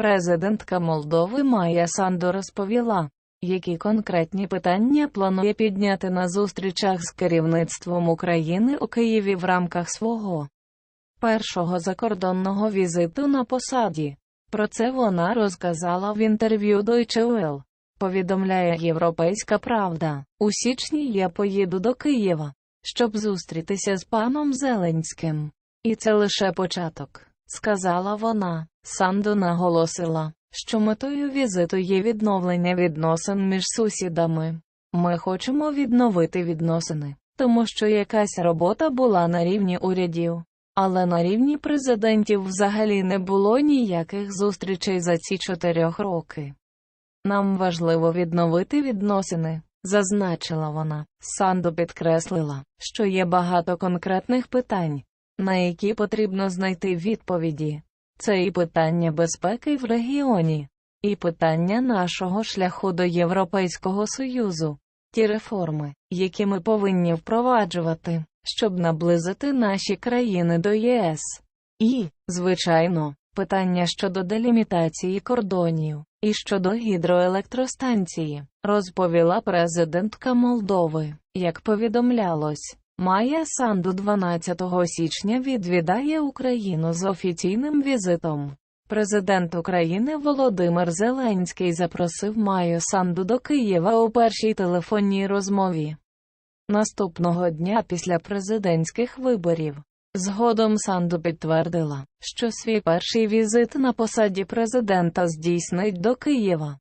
Президентка Молдови Майя Санду розповіла, які конкретні питання планує підняти на зустрічах з керівництвом України у Києві в рамках свого першого закордонного візиту на посаді. Про це вона розказала в інтерв'ю Deutsche Welle. Повідомляє Європейська Правда. У січні я поїду до Києва, щоб зустрітися з паном Зеленським. І це лише початок, сказала вона. Санду наголосила, що метою візиту є відновлення відносин між сусідами. Ми хочемо відновити відносини, тому що якась робота була на рівні урядів. Але на рівні президентів взагалі не було ніяких зустрічей за ці чотирьох роки. Нам важливо відновити відносини, зазначила вона. Санду підкреслила, що є багато конкретних питань, на які потрібно знайти відповіді. Це і питання безпеки в регіоні, і питання нашого шляху до Європейського Союзу, ті реформи, які ми повинні впроваджувати, щоб наблизити наші країни до ЄС. І, звичайно, питання щодо делімітації кордонів і щодо гідроелектростанції, розповіла президентка Молдови. Як повідомлялось, Майя Санду 12 січня відвідає Україну з офіційним візитом. Президент України Володимир Зеленський запросив Майю Санду до Києва у першій телефонній розмові. Наступного дня після президентських виборів. Згодом Санду підтвердила, що свій перший візит на посаді президента здійснить до Києва